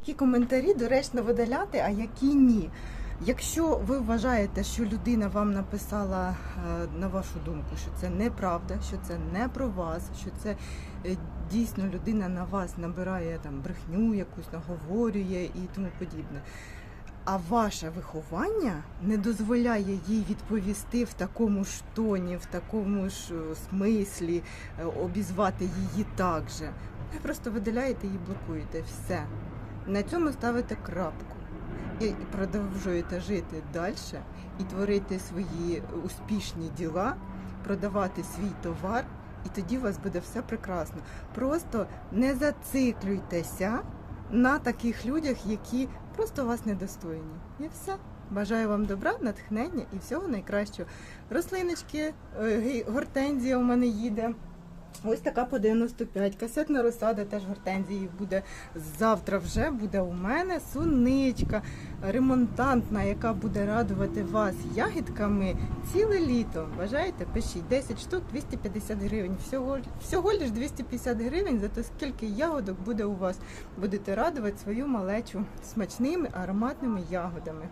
Які коментарі доречно видаляти, а які ні. Якщо ви вважаєте, що людина вам написала е, на вашу думку, що це неправда, що це не про вас, що це е, дійсно людина на вас набирає там брехню, якусь наговорює і тому подібне. А ваше виховання не дозволяє їй відповісти в такому ж тоні, в такому ж е, смислі, обізвати її так же. Ви просто видаляєте і блокуєте все. На цьому ставите крапку і продовжуєте жити далі і творити свої успішні діла, продавати свій товар, і тоді у вас буде все прекрасно. Просто не зациклюйтеся на таких людях, які просто вас недостойні. І все. Бажаю вам добра, натхнення і всього найкращого. Рослиночки, е, гортензія у мене їде. Ось така по 95. Касетна розсада теж гортензії буде завтра вже буде у мене суничка ремонтантна, яка буде радувати вас ягідками ціле літо. Бажаєте? Пишіть 10 штук 250 гривень. Всього, всього лиш 250 гривень, зато скільки ягодок буде у вас. Будете радувати свою малечу смачними ароматними ягодами.